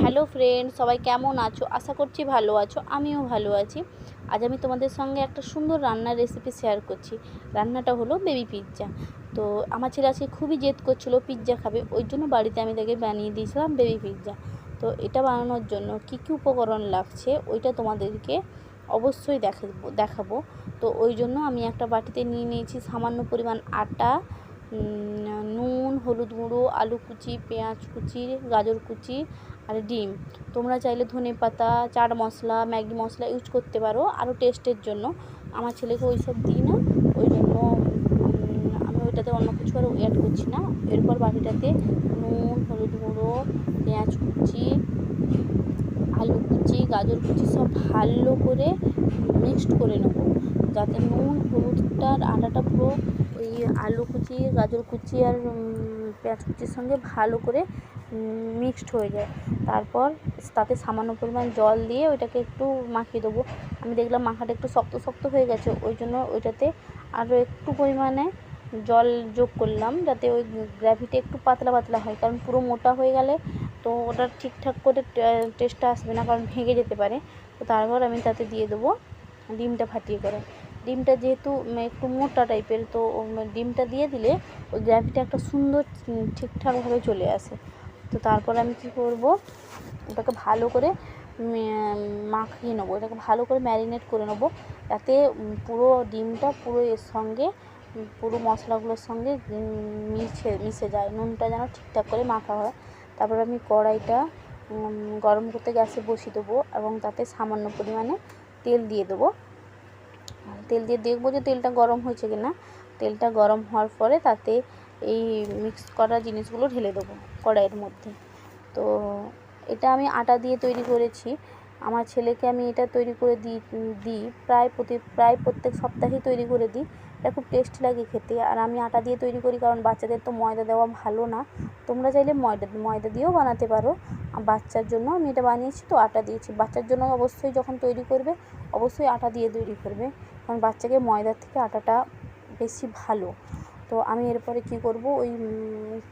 Hello friend, সবাই কেমন আছো? আশা করছি ভালো আছো, আমিও ভালো আছি। আজ আমি তোমাদের সঙ্গে একটা সুন্দর রান্নার রেসিপি শেয়ার করছি। রান্নাটা হলো বেবি পিৎজা তো আমার ছেলে আজকে খুবই জেদ করছিল পিৎজা খাবে, ওই জন্য বাড়িতে আমি তাকে বানিয়ে দিয়েছিলাম বেবি পিৎজা তো এটা বানানোর জন্য কী কী উপকরণ লাগছে, ওইটা তোমাদেরকে অবশ্যই দেখাবো দেখাবো। তো ওই জন্য আমি একটা বাটিতে নিয়ে নিয়েছি সামান্য পরিমাণ আটা নুন, হলুদ গুঁড়ো, আলু কুচি, পেঁয়াজ কুচি, গাজর কুচি আর ডিম। তোমরা চাইলে ধনে পাতা, চাট মশলা, ম্যাগি মশলা ইউজ করতে পারো আরও টেস্টের জন্য। আমার ছেলেকে ওই সব দিই না, ওই জন্য আমি ওইটাতে অন্য কিছু আর অ্যাড করছি না। এরপর বাটিটাতে নুন, হলুদ গুঁড়ো, পেঁয়াজ কুচি, আলু কুচি, গাজর কুচি সব ভালো করে মিক্সড করে নেব। যাতে নুন হলুদটার আটাটা পুরো ওই আলু কুচি, গাজর কুচি আর পেঁয়াজ কুচির সঙ্গে ভালো করে মিক্সড হয়ে যায়। তারপর তাতে সামান্য পরিমাণ জল দিয়ে ওইটাকে একটু মাখিয়ে দেবো। আমি দেখলাম মাখাটা একটু শক্ত শক্ত হয়ে গেছে, ওই জন্য ওইটাতে আরও একটু পরিমাণে জল যোগ করলাম যাতে ওই গ্র্যাভিটা একটু পাতলা পাতলা হয়, কারণ পুরো মোটা হয়ে গেলে তো ওটা ঠিকঠাক করে টেস্টটা আসবে না, কারণ ভেঙে যেতে পারে। তো তারপর আমি তাতে দিয়ে দেবো ডিমটা ফাটিয়ে করে। ডিমটা যেহেতু একটু মোটা টাইপের, তো ডিমটা দিয়ে দিলে ওই গ্র্যাভিটা একটা সুন্দর ঠিকঠাকভাবে চলে আসে। তো তারপর আমি কী করব? ওটাকে ভালো করে মাখিয়ে নেব। এটাকে ভালো করে ম্যারিনেট করে নেব। যাতে পুরো ডিমটা পুরো এর সঙ্গে পুরো মশলাগুলোর সঙ্গে মিশে মিশে যায়। নুনটা যেন ঠিকঠাক করে মাখা হয়। তারপর আমি কড়াইটা গরম করতে গ্যাসে বসিয়ে দেবো এবং তাতে সামান্য পরিমাণে তেল দিয়ে দেবো। তেল দিয়ে দেখব যে তেলটা গরম হয়েছে কি না তেলটা গরম হওয়ার পরে তাতে এই মিক্স করা জিনিসগুলো ঢেলে দেবো কড়াইয়ের মধ্যে। তো এটা আমি আটা দিয়ে তৈরি করেছি। আমার ছেলেকে আমি এটা তৈরি করে দিই দিই, প্রায় প্রতি, প্রায় প্রত্যেক সপ্তাহেই তৈরি করে দিই। এটা খুব টেস্ট লাগে খেতে। আর আমি আটা দিয়ে তৈরি করি কারণ বাচ্চাদের তো ময়দা দেওয়া ভালো না। তোমরা চাইলে ময়দা ময়দা দিয়েও বানাতে পারো। বাচ্চার জন্য আমি এটা বানিয়েছি তো আটা দিয়েছি। বাচ্চার জন্য অবশ্যই যখন তৈরি করবে, অবশ্যই আটা দিয়ে তৈরি করবে। কারণ বাচ্চাকে ময়দার থেকে আটাটা বেশি ভালো। তো আমি এরপরে কী করব? ওই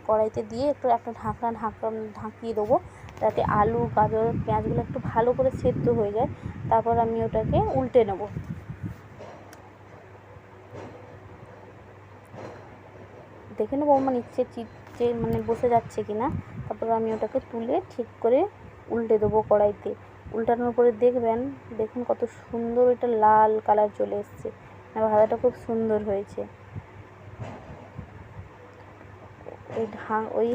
কড়াইতে দিয়ে একটু একটা ঢাকনা ঢাকা ঢাকিয়ে দেবো। যাতে আলু, গাজর, পেঁয়াজগুলো একটু ভালো করে সেদ্ধ হয়ে যায়। তারপর আমি ওটাকে উল্টে নেব। দেখে নেব আমার নিচে চিটে মানে বসে যাচ্ছে কি না তারপর আমি ওটাকে তুলে ঠিক করে উল্টে দেবো কড়াইতে। উল্টানোর পরে দেখবেন, দেখুন কত সুন্দর এটা লাল কালার চলে এসছে। আর ভাজাটা খুব সুন্দর হয়েছে। ওই ঢা ওই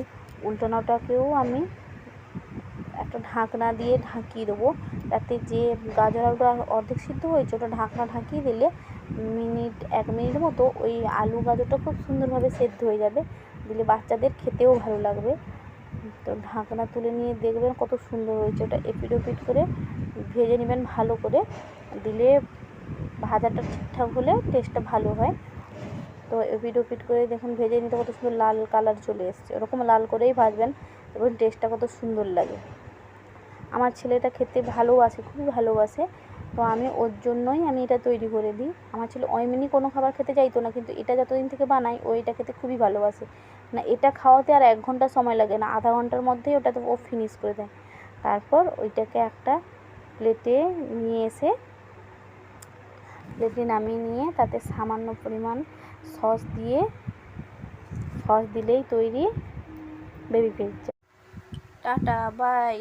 উল্টানোটাকেও আমি একটা ঢাকনা দিয়ে ঢাকিয়ে দেবো। তাতে যে গাজর আলুটা অর্ধেক সিদ্ধ হয়েছে, ওটা ঢাকনা ঢাকিয়ে দিলে মিনিট, এক মিনিট মতো ওই আলু গাজরটা খুব সুন্দরভাবে সেদ্ধ হয়ে যাবে। দিলে বাচ্চাদের খেতেও ভালো লাগবে। তো ঢাকনা তুলে নিয়ে দেখবেন কত সুন্দর হয়েছে। ওটা এপিট ওপিট করে ভেজে নেবেন ভালো করে। দিলে ভাজাটা ঠিকঠাক হলে টেস্টটা ভালো হয়। তো এপিট ওপিট করে দেখুন, ভেজে নিতে কত সুন্দর লাল কালার চলে এসছে। ওরকম লাল করেই ভাজবেন এবং টেস্টটা কত সুন্দর লাগে। আমার ছেলেটা খেতে ভালোবাসে, খুবই ভালোবাসে। তো আমি ওর জন্যই আমি এটা তৈরি করে দিই। আমার ছেলে এমনি কোনো খাবার খেতে চাইতো না, কিন্তু এটা যতদিন থেকে বানাই ও এটা খেতে খুবই ভালোবাসে। না, এটা খাওয়াতে আর এক ঘণ্টা সময় লাগে না, আধা ঘণ্টার মধ্যেই ওটা তো ও ফিনিশ করে দেয়। তারপর ওইটাকে একটা প্লেটে নিয়ে এসে প্লেটে নামিয়ে নিয়ে তাতে সামান্য পরিমাণ সস দিয়ে সস দিলেই তৈরি বেবি পিৎজা টাটা বাই